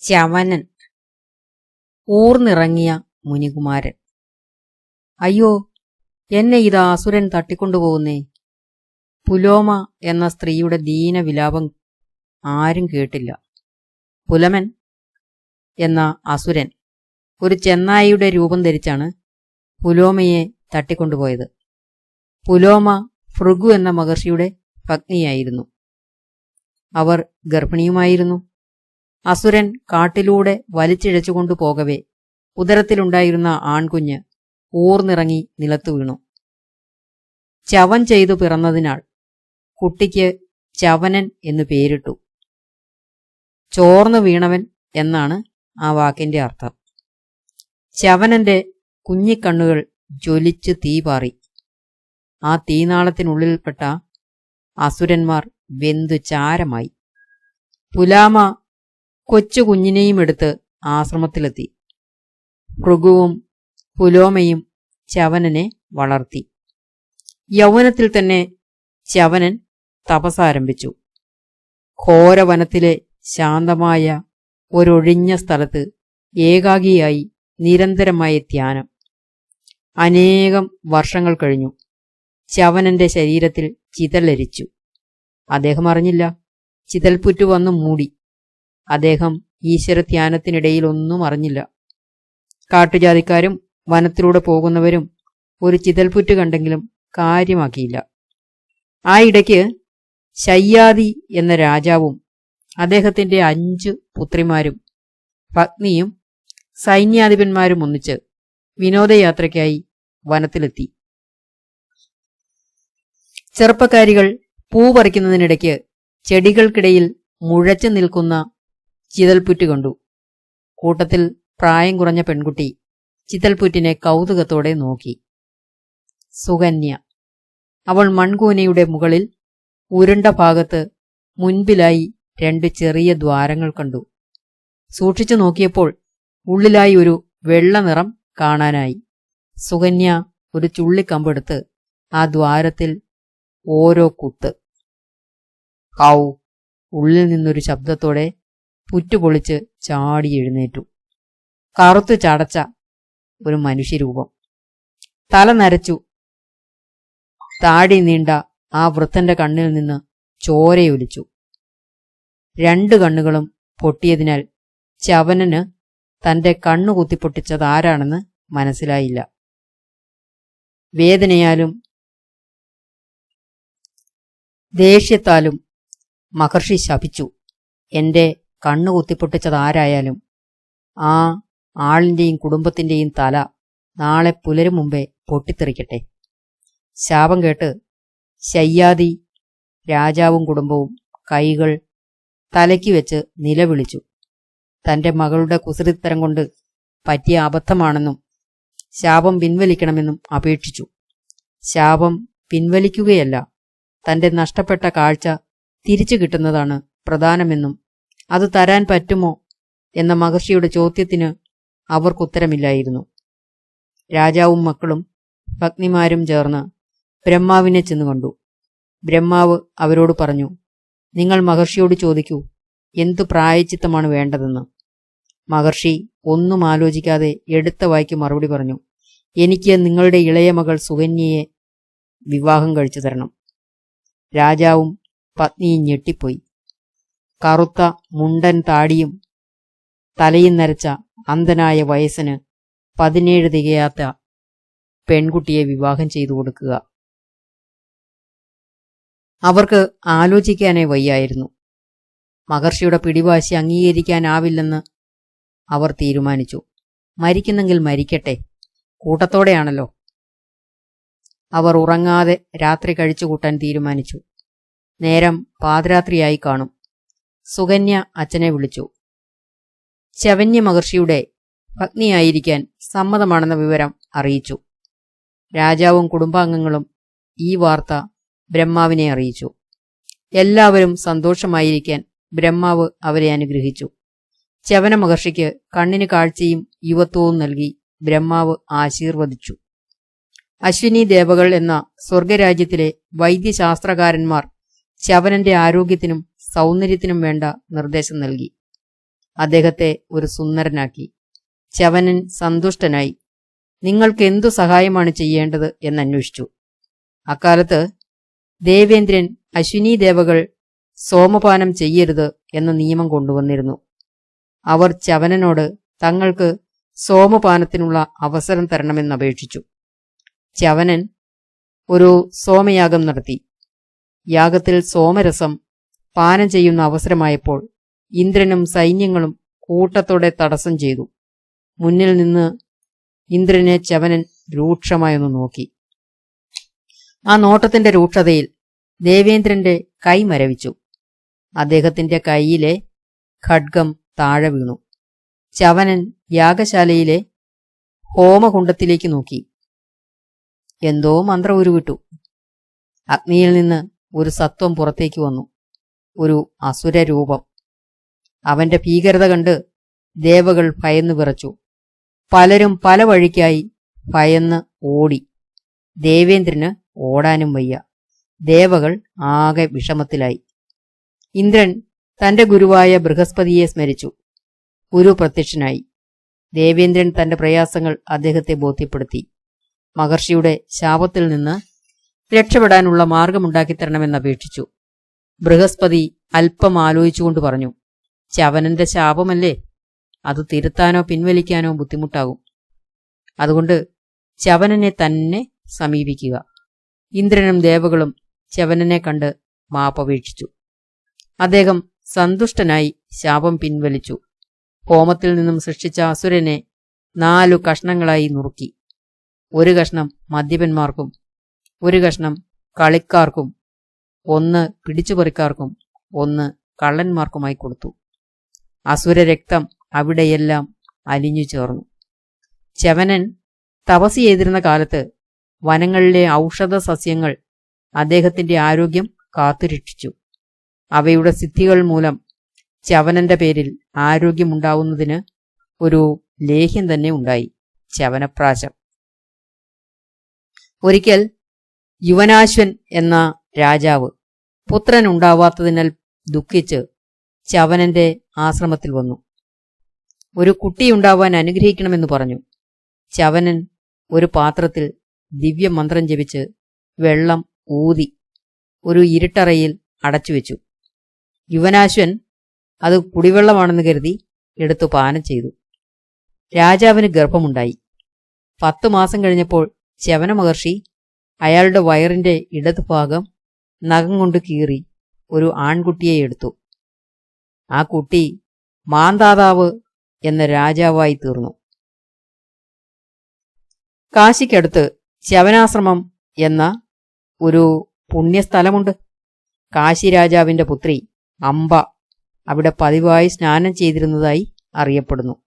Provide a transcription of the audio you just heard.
ചവനൻ. ഊർന്നിറങ്ങിയ മുനികുമാരൻ. അയ്യോ എന്നെ ഇത് അസുരൻ തട്ടിക്കൊണ്ടുപോകുന്നേ. പുലോമ എന്ന സ്ത്രീയുടെ ദീനവിലാപം ആരും കേട്ടില്ല. പുലമൻ എന്ന അസുരൻ ഒരു ചെന്നായിയുടെ രൂപം ധരിച്ചാണ് പുലോമയെ തട്ടിക്കൊണ്ടുപോയത്. പുലോമ ഭൃഗു എന്ന മഹർഷിയുടെ പത്നിയായിരുന്നു. അവർ ഗർഭിണിയുമായിരുന്നു. അസുരൻ കാട്ടിലൂടെ വലിച്ചിഴച്ചുകൊണ്ടു പോകവേ. ഉദരത്തിലുണ്ടായിരുന്ന ആൺകുഞ്ഞ് ഊർന്നിറങ്ങി നിലത്തു വീണു. ചവൻ ചെയ്തു പിറന്നതിനാൽ കുട്ടിക്ക് ചവനൻ എന്നു പേരിട്ടു. ചോർന്നു വീണവൻ എന്നാണ് ആ വാക്കിന്റെ അർത്ഥം. ചവനന്റെ കുഞ്ഞിക്കണ്ണുകൾ ജ്വലിച്ച് തീ പാറി. ആ തീനാളത്തിനുള്ളിൽപ്പെട്ട അസുരന്മാർ വെന്തു ചാരമായി. പുലാമ കൊച്ചു കുഞ്ഞിനെയും എടുത്ത് ആശ്രമത്തിലെത്തി. ഭൃഗുവും പുലോമയും ചവനനെ വളർത്തി. യൗവനത്തിൽ തന്നെ ചവനൻ തപസാരംഭിച്ചു ഘോരവനത്തിലെ ശാന്തമായ ഒരൊഴിഞ്ഞ സ്ഥലത്ത് ഏകാഗിയായി നിരന്തരമായ ധ്യാനം. അനേകം വർഷങ്ങൾ കഴിഞ്ഞു. ചവനന്റെ ശരീരത്തിൽ ചിതലരിച്ചു അദ്ദേഹം അറിഞ്ഞില്ല. ചിതൽപുറ്റു വന്നു മൂടി. അദ്ദേഹം ഈശ്വരധ്യാനത്തിനിടയിൽ ഒന്നും അറിഞ്ഞില്ല. കാട്ടുജാതിക്കാരും വനത്തിലൂടെ പോകുന്നവരും ഒരു ചിതൽപുറ്റ് കണ്ടെങ്കിലും കാര്യമാക്കിയില്ല. ആ ഇടയ്ക്ക് ശയ്യാദി എന്ന രാജാവും അദ്ദേഹത്തിന്റെ അഞ്ച് പുത്രിമാരും പത്നിയും സൈന്യാധിപന്മാരും ഒന്നിച്ച് വിനോദയാത്രയ്ക്കായി വനത്തിലെത്തി. ചെറുപ്പക്കാരികൾ പൂ പറിക്കുന്നതിനിടയ്ക്ക് ചെടികൾക്കിടയിൽ മുഴച്ചു നിൽക്കുന്ന ചിതൽപുറ്റ് കണ്ടു. കൂട്ടത്തിൽ പ്രായം കുറഞ്ഞ പെൺകുട്ടി ചിതൽപുറ്റിനെ കൗതുകത്തോടെ നോക്കി. സുകന്യ. അവൾ മൺകൂനയുടെ മുകളിൽ ഉരുണ്ട ഭാഗത്ത് മുൻപിലായി രണ്ട് ചെറിയ ദ്വാരങ്ങൾ കണ്ടു. സൂക്ഷിച്ചു നോക്കിയപ്പോൾ ഉള്ളിലായി ഒരു വെള്ള നിറം കാണാനായി. സുകന്യ ഒരു ചുള്ളിക്കമ്പെടുത്ത് ആ ദ്വാരത്തിൽ ഓരോ കുത്ത്. ഹൗ ഉള്ളിൽ നിന്നൊരു ശബ്ദത്തോടെ പുറ്റുപൊളിച്ച് ചാടി എഴുന്നേറ്റു. കറുത്തു ചടച്ച ഒരു മനുഷ്യരൂപം. തല നരച്ചു. താടി നീണ്ട ആ വൃത്തന്റെ കണ്ണിൽ നിന്ന് ചോരയൊലിച്ചു. രണ്ടു കണ്ണുകളും പൊട്ടിയതിനാൽ ചവനന് തന്റെ കണ്ണു കുത്തിപ്പൊട്ടിച്ചത് ആരാണെന്ന് മനസ്സിലായില്ല. വേദനയാലും ദേഷ്യത്താലും മഹർഷി ശപിച്ചു. എന്റെ കണ്ണു കുത്തിപ്പൊട്ടിച്ചത് ആരായാലും? ആ ആളിന്റെയും കുടുംബത്തിന്റെയും തല നാളെ പുലരും മുമ്പേ പൊട്ടിത്തെറിക്കട്ടെ. ശാപം കേട്ട് ശയ്യാദി രാജാവും കുടുംബവും കൈകൾ തലയ്ക്ക് വെച്ച് നിലവിളിച്ചു. തന്റെ മകളുടെ കുസൃതിത്തരം കൊണ്ട് പറ്റിയ അബദ്ധമാണെന്നും ശാപം പിൻവലിക്കണമെന്നും അപേക്ഷിച്ചു. ശാപം പിൻവലിക്കുകയല്ല തന്റെ നഷ്ടപ്പെട്ട കാഴ്ച തിരിച്ചു കിട്ടുന്നതാണ് പ്രധാനമെന്നും അത് തരാൻ പറ്റുമോ? എന്ന മഹർഷിയുടെ ചോദ്യത്തിന് അവർക്കുത്തരമില്ലായിരുന്നു. രാജാവും മക്കളും പത്നിമാരും ചേർന്ന് ബ്രഹ്മാവിനെ ചെന്നു കണ്ടു. ബ്രഹ്മാവ് അവരോട് പറഞ്ഞു നിങ്ങൾ മഹർഷിയോട് ചോദിക്കൂ എന്തു പ്രായച്ചിത്തമാണ് വേണ്ടതെന്ന്? മഹർഷി ഒന്നും ആലോചിക്കാതെ എടുത്ത വായിക്ക് മറുപടി പറഞ്ഞു എനിക്ക് നിങ്ങളുടെ ഇളയ മകൾ സുകന്യയെ വിവാഹം കഴിച്ചു തരണം. രാജാവും പത്നിയും ഞെട്ടിപ്പോയി. കറുത്ത മുണ്ടൻ താടിയും തലയും നരച്ച അന്ധനായ വയസ്സിന് പതിനേഴ് തികയാത്ത പെൺകുട്ടിയെ വിവാഹം ചെയ്തു കൊടുക്കുക. അവർക്ക് ആലോചിക്കാനേ വയ്യായിരുന്നു. മഹർഷിയുടെ പിടിവാശി അംഗീകരിക്കാനാവില്ലെന്ന് അവർ തീരുമാനിച്ചു. മരിക്കുന്നെങ്കിൽ മരിക്കട്ടെ കൂട്ടത്തോടെയാണല്ലോ. അവർ ഉറങ്ങാതെ രാത്രി കഴിച്ചു കൂട്ടാൻ തീരുമാനിച്ചു. നേരം പാതിരാത്രിയായി കാണും. സുകന്യ അച്ഛനെ വിളിച്ചു. ചവന്യ മഹർഷിയുടെ പത്നിയായിരിക്കാൻ സമ്മതമാണെന്ന വിവരം അറിയിച്ചു. രാജാവും കുടുംബാംഗങ്ങളും ഈ വാർത്ത ബ്രഹ്മാവിനെ അറിയിച്ചു. എല്ലാവരും സന്തോഷമായിരിക്കാൻ ബ്രഹ്മാവ് അവരെ അനുഗ്രഹിച്ചു. ചവന മഹർഷിക്ക് കണ്ണിന് കാഴ്ചയും യുവത്വവും നൽകി ബ്രഹ്മാവ് ആശീർവദിച്ചു. അശ്വിനി ദേവകൾ എന്ന സ്വർഗരാജ്യത്തിലെ വൈദ്യശാസ്ത്രകാരന്മാർ ചവനന്റെ ആരോഗ്യത്തിനും സൗന്ദര്യത്തിനും വേണ്ട നിർദ്ദേശം നൽകി. അദ്ദേഹത്തെ ഒരു സുന്ദരനാക്കി. ശവനൻ സന്തുഷ്ടനായി. നിങ്ങൾക്ക് എന്തു സഹായമാണ് ചെയ്യേണ്ടത് എന്നന്വേഷിച്ചു. അക്കാലത്ത് ദേവേന്ദ്രൻ അശ്വിനി ദേവകൾ സോമപാനം ചെയ്യരുത് എന്ന നിയമം കൊണ്ടുവന്നിരുന്നു. അവർ ചവനനോട് തങ്ങൾക്ക് സോമപാനത്തിനുള്ള അവസരം തരണമെന്നപേക്ഷിച്ചു ചവനൻ ഒരു സോമയാഗം നടത്തി. യാഗത്തിൽ സോമരസം പാനം ചെയ്യുന്ന അവസരമായപ്പോൾ ഇന്ദ്രനും സൈന്യങ്ങളും കൂട്ടത്തോടെ തടസ്സം ചെയ്തു. മുന്നിൽ നിന്ന് ഇന്ദ്രനെ ചവനൻ രൂക്ഷമായൊന്ന് നോക്കി. ആ നോട്ടത്തിന്റെ രൂക്ഷതയിൽ ദേവേന്ദ്രന്റെ കൈ മരവിച്ചു. അദ്ദേഹത്തിന്റെ കൈയിലെ ഖഡ്ഗം താഴെ വീണു. ചവനൻ യാഗശാലയിലെ ഹോമകുണ്ടത്തിലേക്ക് നോക്കി. എന്തോ മന്ത്രം ഉരുവിട്ടു. അഗ്നിയിൽ നിന്ന് ഒരു സത്വം പുറത്തേക്ക് വന്നു. ഒരു അസുരരൂപം. അവന്റെ ഭീകരത കണ്ട് ദേവകൾ ഭയന്നു വിറച്ചു. പലരും പല വഴിക്കായി ഭയന്ന് ഓടി. ദേവേന്ദ്രന് ഓടാനും വയ്യ. ദേവകൾ ആകെ വിഷമത്തിലായി. ഇന്ദ്രൻ തന്റെ ഗുരുവായ ബൃഹസ്പതിയെ സ്മരിച്ചു. ഗുരു പ്രത്യക്ഷനായി. ദേവേന്ദ്രൻ തന്റെ പ്രയാസങ്ങൾ അദ്ദേഹത്തെ ബോധ്യപ്പെടുത്തി. മഹർഷിയുടെ ശാപത്തിൽ നിന്ന് രക്ഷപ്പെടാനുള്ള മാർഗമുണ്ടാക്കി തരണമെന്നപേക്ഷിച്ചു ബൃഹസ്പതി അല്പം ആലോചിച്ചുകൊണ്ട് പറഞ്ഞു ചവനന്റെ ശാപമല്ലേ? അത് തിരുത്താനോ പിൻവലിക്കാനോ ബുദ്ധിമുട്ടാകും. അതുകൊണ്ട് ചവനനെ തന്നെ സമീപിക്കുക. ഇന്ദ്രനും ദേവകളും ചവനനെ കണ്ട് മാപ്പപേക്ഷിച്ചു അദ്ദേഹം സന്തുഷ്ടനായി ശാപം പിൻവലിച്ചു. ഹോമത്തിൽ നിന്നും സൃഷ്ടിച്ച അസുരനെ നാലു കഷ്ണങ്ങളായി നുറുക്കി. ഒരു കഷ്ണം മദ്യപന്മാർക്കും ഒരു കഷ്ണം കളിക്കാർക്കും ഒന്ന് പിടിച്ചുപറിക്കാർക്കും ഒന്ന് കള്ളന്മാർക്കുമായി കൊടുത്തു. അസുരരക്തം അവിടെയെല്ലാം അലിഞ്ഞു ചേർന്നു. ചവനൻ തപസ് ചെയ്തിരുന്ന കാലത്ത് വനങ്ങളിലെ ഔഷധ സസ്യങ്ങൾ അദ്ദേഹത്തിന്റെ ആരോഗ്യം കാത്തുരക്ഷിച്ചു. അവയുടെ സിദ്ധികൾ മൂലം ചവനന്റെ പേരിൽ ആരോഗ്യമുണ്ടാവുന്നതിന് ഒരു ലേഹ്യം തന്നെ ഉണ്ടായി. ചവനപ്രാശം ഒരിക്കൽ യുവനാശ്വൻ എന്ന രാജാവ് പുത്രൻ ഉണ്ടാവാത്തതിനാൽ ദുഃഖിച്ച് ചവനന്റെ ആശ്രമത്തിൽ വന്നു. ഒരു കുട്ടിയുണ്ടാവാൻ അനുഗ്രഹിക്കണമെന്ന് പറഞ്ഞു. ചവനൻ ഒരു പാത്രത്തിൽ ദിവ്യമന്ത്രം ജപിച്ച് വെള്ളം ഊതി ഒരു ഇരുട്ടറയിൽ അടച്ചുവെച്ചു യുവനാശ്വൻ അത് കുടിവെള്ളമാണെന്ന് കരുതി എടുത്തു പാനം ചെയ്തു. രാജാവിന് ഗർഭമുണ്ടായി. പത്തു മാസം കഴിഞ്ഞപ്പോൾ ചവന മഹർഷി അയാളുടെ വയറിന്റെ ഇടതുഭാഗം നഖം കൊണ്ട് കീറി ഒരു ആൺകുട്ടിയെ എടുത്തു. ആ കുട്ടി മാന്താതാവ് എന്ന രാജാവായി തീർന്നു. കാശിക്കടുത്ത് ശവനാശ്രമം എന്ന ഒരു പുണ്യസ്ഥലമുണ്ട്. കാശി രാജാവിന്റെ പുത്രി അംബ അവിടെ പതിവായി സ്നാനം ചെയ്തിരുന്നതായി അറിയപ്പെടുന്നു.